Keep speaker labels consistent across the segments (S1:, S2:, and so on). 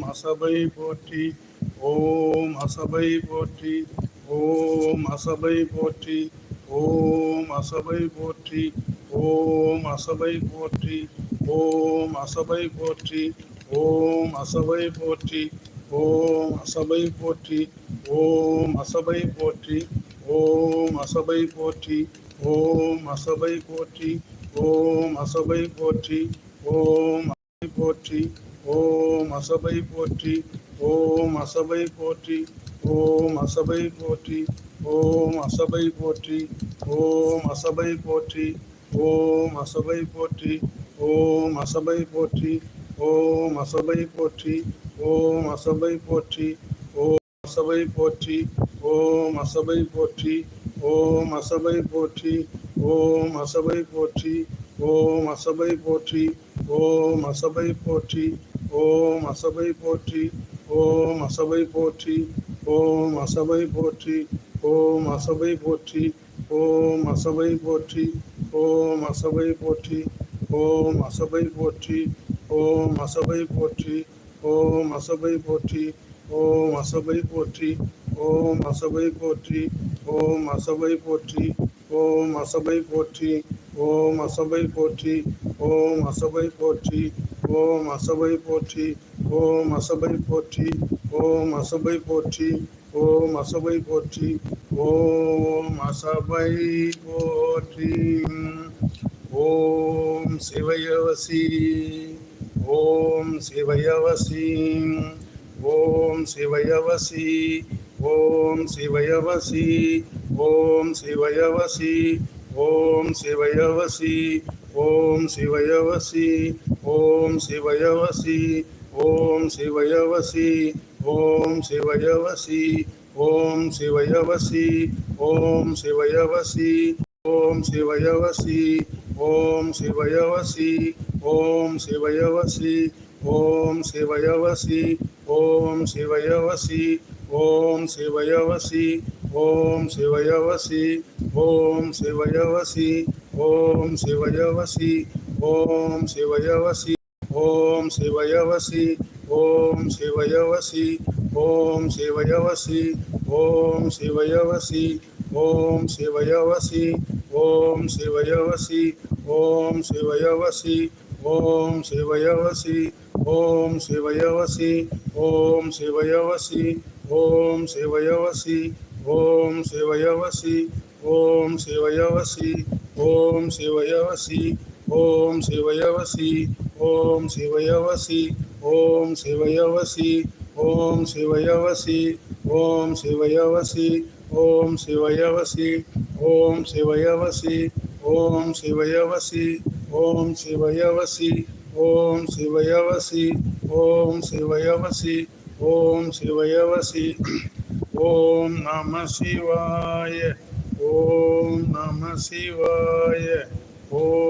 S1: ஓம் அசபை போற்றி ஓம் அசபை போற்றி ஓம் அசபை போற்றி ஓம் அசபை போற்றி ஓம் அசபை போற்றி ஓம் அசபை போற்றி ஓம் அசபை போற்றி ஓம் அசபை போற்றி ஓம் அசபை போற்றி ஓம் அசபை போற்றி ஓம் அசபை போற்றி ஓம் அசபை போற்றி ஓம் போற்றி ஓம் அசபை போற்றி ஓம் அசபை போற்றி ஓம் அசபை போற்றி ஓம் அசபை போற்றி ஓம் அசபை போற்றி ஓம் அசபை போற்றி ஓம் அசபை போற்றி ஓம் அசபை போற்றி ஓம் அசபை போற்றி ஓம் அசபை போற்றி ஓம் அசபை போற்றி ஓம் அசபை போற்றி ஓம் அசபை போற்றி ஓம் அசபை போற்றி ஓம் அசபை போற்றி ஓம் அசபை போற்றி ஓம் அசபை போற்றி ஓம் அசபை போற்றி ஓம் அசபை போற்றி ஓம் அசபை போற்றி ஓம் அசபை போற்றி ஓம் அசபை போற்றி ஓம் அசபை போற்றி ஓம் அசபை போற்றி ஓம் அசபை போற்றி ஓம் அசபை போற்றி ஓம் அசபை போற்றி ஓம் அசபை போற்றி ஓம் அசபை போற்றி ஓம் அசபை போற்றி ஓம் அசபை போற்றி ஓம் அசபை போற்றி ஓம் அசபை போற்றி ஓம் அசபை போற்றி ஓம் அசபை போற்றி ஓம் சிவயவசி ஓம் சிவயவசி ஓம் சிவயவசி ஓம் சிவயவசி ஓம் சிவயவசி ஓம் சிவயவசி ஓம் சிவயவசி ఓం శివయవసి ఓం శివయవసి ఓం శివయవసి ఓం శివయవసి ఓం శివయవసి ఓం శివయవసి ఓం శివయవసి ఓం శివయవసి ఓం శివయవసి ఓం శివయవసి ఓం శివయవసి ఓం శివయవసి ఓం శివయవసి ఓం శివయవసి ఓం శివయవసి ఓం శివయవసి ఓం శివయవసి ఓం శివయవసి ఓం శివయవసి ఓం శివయవసి ఓం శివయవసి ఓం శివయవసి ఓం శివయవసి ఓం శివయవసి ఓం శివయవసి ఓం శివయవసి ఓం శివయవసి ఓం శివయవసి ఓం శివయవసి ఓం శివయవసి ఓం శివయవసి ఓం శివయవసి ఓం శివయవసి ఓం శివయవసి ఓం శివయవసి ఓం శివయవసి ఓం శివయవసి ఓం శివయవసి ఓం శివయవసి ఓం శివయవసి ఓం శివయవసి ఓం నమ శివాయ ఓం నమ శివాయ ఓం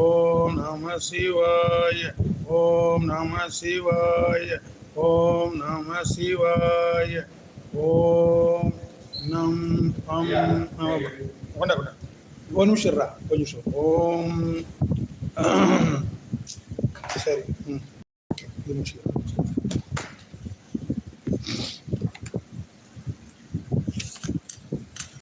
S1: ஓம் நம சிவாய ஓம் நம சிவாய ஓம் நம சிவாய ஓம் நம் அம் நம கொண்டா கொண்டா ஒரு நிமிஷம் இருடா ஒரு நிமிஷம் ஓம்